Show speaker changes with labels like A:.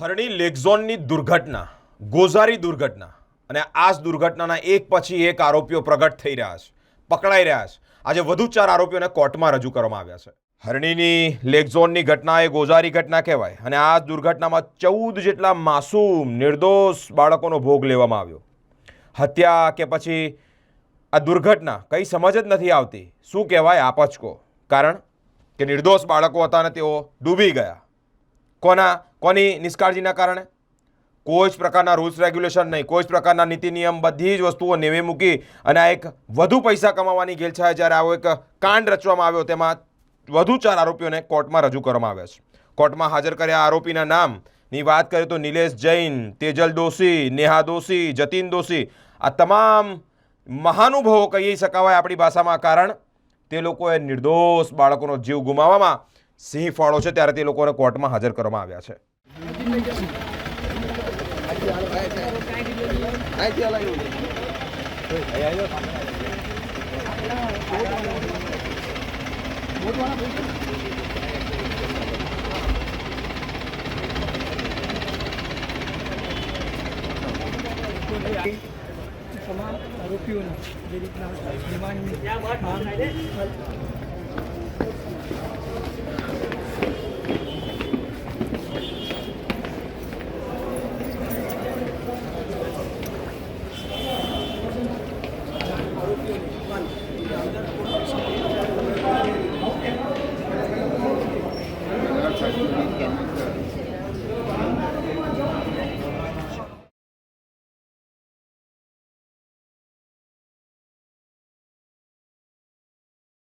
A: હરણી લેકઝોનની દુર્ઘટના, ગોઝારી દુર્ઘટના અને આ જ દુર્ઘટનાના એક પછી એક આરોપીઓ પ્રગટ થઈ રહ્યા છે, પકડાઈ રહ્યા છે. આજે વધુ ચાર આરોપીઓને કોર્ટમાં રજૂ કરવામાં આવ્યા છે. હરણીની લેકઝોનની ઘટના એ ગોઝારી ઘટના કહેવાય અને આ દુર્ઘટનામાં ચૌદ જેટલા માસૂમ, નિર્દોષ બાળકોનો ભોગ લેવામાં આવ્યો. હત્યા કે પછી આ દુર્ઘટના કંઈ સમજ જ નથી આવતી. શું કહેવાય આપચકો કારણ કે નિર્દોષ બાળકો હતા અને તેઓ ડૂબી ગયા. કોના? કોની નિષ્કાળજીના કારણે? કોઈ જ પ્રકારના રૂલ્સ રેગ્યુલેશન નહીં. કોઈ જ પ્રકારના નીતિ નિયમ બધી જ વસ્તુઓ નેવે મૂકી અને આ એક વધુ પૈસા કમાવાની ગેલછાએ જ્યારે આવો એક કાંડ રચવામાં આવ્યો તેમાં વધુ ચાર આરોપીઓને કોર્ટમાં રજૂ કરવામાં આવ્યા છે. કોર્ટમાં હાજર કર્યા આરોપીના નામની વાત કરીએ તો નિલેશ જૈન, તેજલ દોશી, નેહા દોશી, જતીન દોશી. આ તમામ મહાનુભાવો કહી શકાવાય આપણી ભાષામાં, કારણ તે લોકોએ નિર્દોષ બાળકોનો જીવ ગુમાવવામાં સિંહ ફાળો છે ત્યારે તે લોકોને કોર્ટમાં હાજર કરવામાં આવ્યા છે.
B: તમામ આરોપીઓના જે રીતના રિમાન્ડની Thank you.